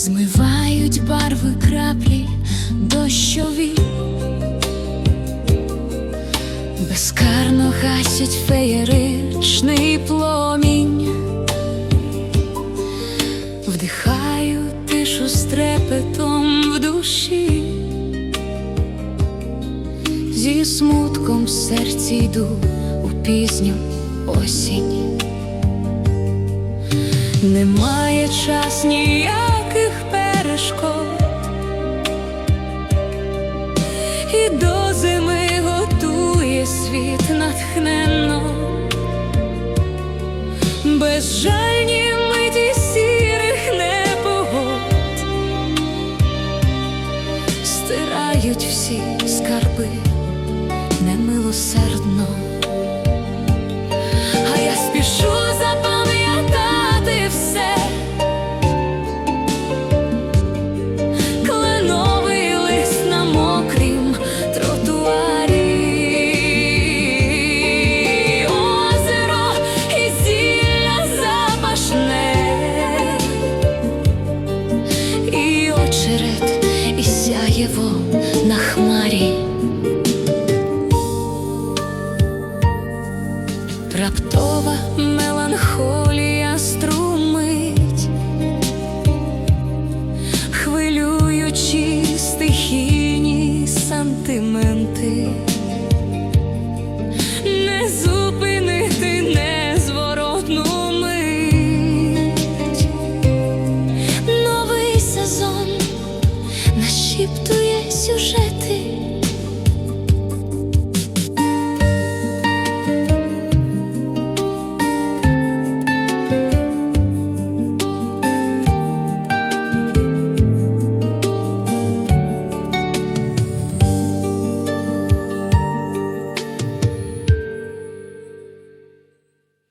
змивають барви краплі дощові, безкарно гасять феєричний пломінь, вдихаю тишу з трепетом в душі, зі смутком в серці йду у пізню осінь. Немає час ніяких і до зими готує світ натхненно, безжальні миті сірих непогод стирають всі скарби немилосердно. Очерет, і сяєво на хмарі. Раптова меланхолія струмить, хвилюючи стихійні сантименти, нашіптує сюжети.